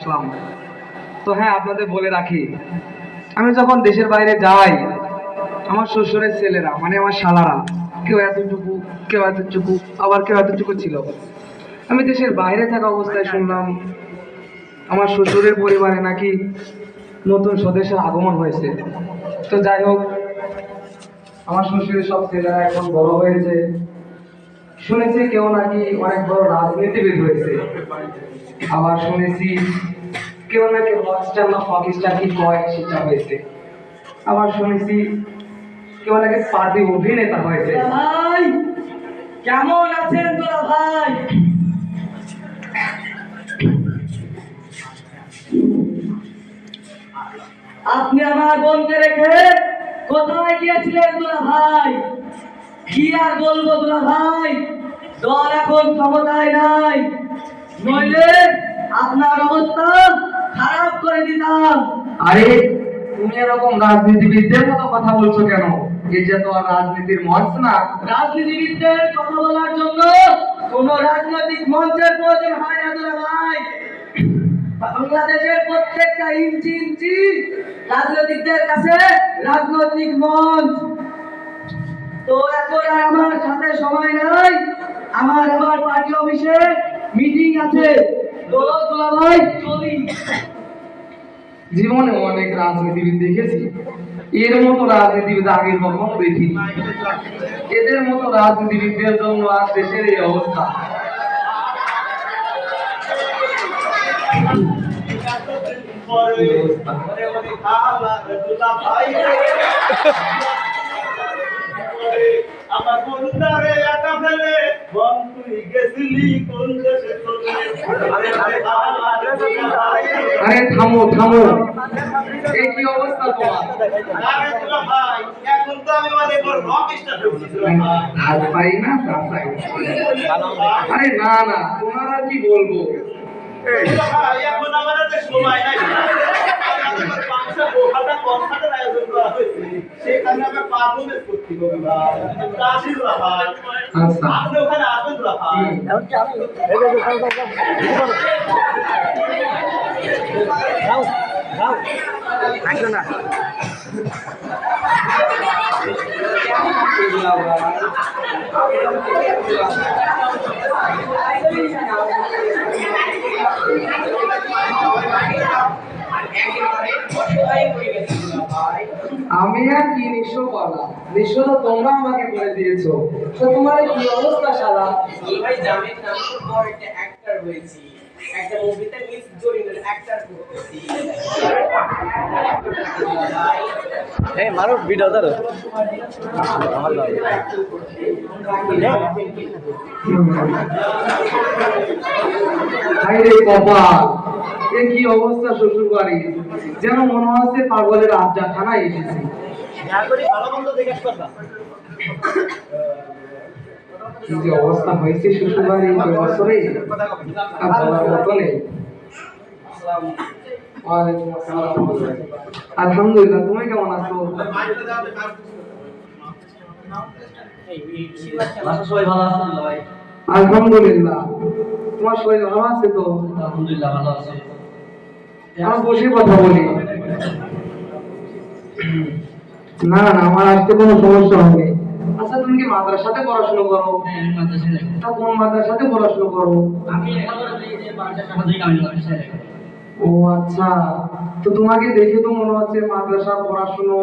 আসলাম। তো হ্যাঁ আপনাদের বলে রাখি, আমি যখন দেশের বাইরে যাই, আমার শ্বশুরের ছেলেরা মানে আমার শালারা, কেউ এতটুকু কেউ এতটুকু, আবার কেউ এতটুকু ছিল। আমি দেশের বাইরে থাকা অবস্থায় শুনলাম, আমার শ্বশুরের পরিবারে নাকি নতুন সদস্যের আগমন হয়েছে। তো যাই হোক, আমার শ্বশুরের সব ছেলেরা এখন বড় হয়েছে। শুনেছি কেউ নাকি অনেক বড় রাজনীতিবিদ হয়েছে। আবার শুনেছি কেউ নাকি হটস্টার না পাকিস্তান কি কয় সেটা হয়েছে। আবার শুনেছি কেউ নাকি পার্টি অভিনেতা হয়েছে। ভাই, কেমন আছেন তোরা ভাই? আপনি আমার বোনকে রেখে কোথায় গিয়েছিলেন তোরা ভাই? কি আর বলব তোরা ভাই? দল এখন ক্ষমতায় নাই। নইলে আপনার অবস্থা খারাপ করে দিতাম। আরে তুমি এরকম রাজনীতিবিদদের মতো কথা বলছো কেন? এটা তো আর রাজনীতির মঞ্চ না। রাজনীতিবিদদের কথা বলার জন্য কোন রাজনৈতিক মঞ্চের প্রয়োজন হয় না তোরা ভাই। বাংলাদেশের প্রত্যেকটা ইঞ্চি ইঞ্চি রাজনৈতিকদের কাছে রাজনৈতিক মঞ্চ। তো এখন আর আমার সাথে সময় নাই। আমার আমার পার্টি অফিসে মিটিং আছে। চলো তোরা ভাই চলি। জীবনে অনেক রাজনীতিবিদ দেখেছি। এর মতো রাজনীতিবিদ আগে কখনো দেখিনি। এদের মতো রাজনীতিবিদদের জন্য আজ দেশের এই অবস্থা। এই অবস্থা। আমার বন্ধুরে একা ফেলে বল তুই গেছিলি কোন দেশে চলে? আরে থামো থামো। এই কি অবস্থা তোমার? আরে তোরা ভাই এখন তো আমি মানে বড় রক স্টার হয়েছি তোরা পাই না? তা পাই আরে না না তোমার আর কি বলব? এখন আমার সময় নাই। পাঁচটা বোখাটা কনসার্টের আয়োজন করা হয়েছে। সেখানে আমি পারফরমেন্স করতে হবে ভাই তোরা ভাই আচ্ছা আপনি ওখানে আসবেন ভাই আমি আর কি নিঃস্ব বলা নিঃস্ব তো তোমরা আমাকে করে দিয়েছ। তো তোমার কি অবস্থা শালা? ভাই জানেন না আমি খুব বড় একটা অ্যাক্টর হয়েছি। একটা মুভিতে মিস জরিনের অ্যাক্টর করতেছি। এই মারো ভিডিও ধরো। আমার দাও হাইরে কপাল এ কি অবস্থা শ্বশুর বাড়ি যেন মনে হচ্ছে পাগলের থানায় এসেছি। আলহামদুলিল্লাহ, তুমি কেমন আছো? আলহামদুলিল্লাহ। তোমার শরীর ভালো আছে তো? আলহামদুলিল্লাহ, ভালো আছি। আমার বসে কথা বলি। না না আমার আসতে কোনো সমস্যা হবে আচ্ছা তুমি কি মাদ্রাসাতে পড়াশোনা করো? হ্যাঁ তা কোন মাদ্রাসাতে পড়াশোনা করো? আমি ও আচ্ছা তো তোমাকে দেখে তো মনে হচ্ছে মাদ্রাসা পড়াশুনো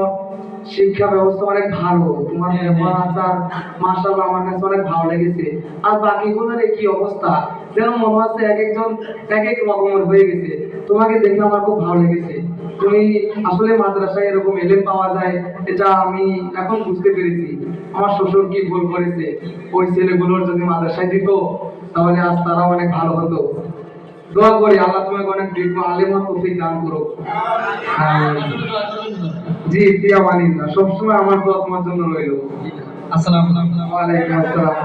শিক্ষা ব্যবস্থা অনেক ভালো। তোমার হ্যাঁ, ব্যবহার হ্যাঁ। আচার মাসাল আমার কাছে অনেক ভালো লেগেছে। আর বাকিগুলোর কি অবস্থা? যেন মনে হচ্ছে এক একজন এক এক রকমের হয়ে গেছে। তোমাকে দেখে আমার খুব ভালো লেগেছে। তুমি আসলে মাদ্রাসায় এরকম এলেম পাওয়া যায় এটা আমি এখন বুঝতে পেরেছি। আমার শ্বশুর কি ভুল করেছে? ওই ছেলেগুলোর যদি মাদ্রাসায় দিত তাহলে আজ তারা অনেক ভালো হতো। দোয়া করি আল্লাহ তোমাকে অনেক দীর্ঘ আলেমা তৌফিক দান করো। জি প্রিয়া মানিন্দা সবসময় আমার দোয়া তোমার জন্য রইল। আসসালামু আলাইকুম। আসসালাম।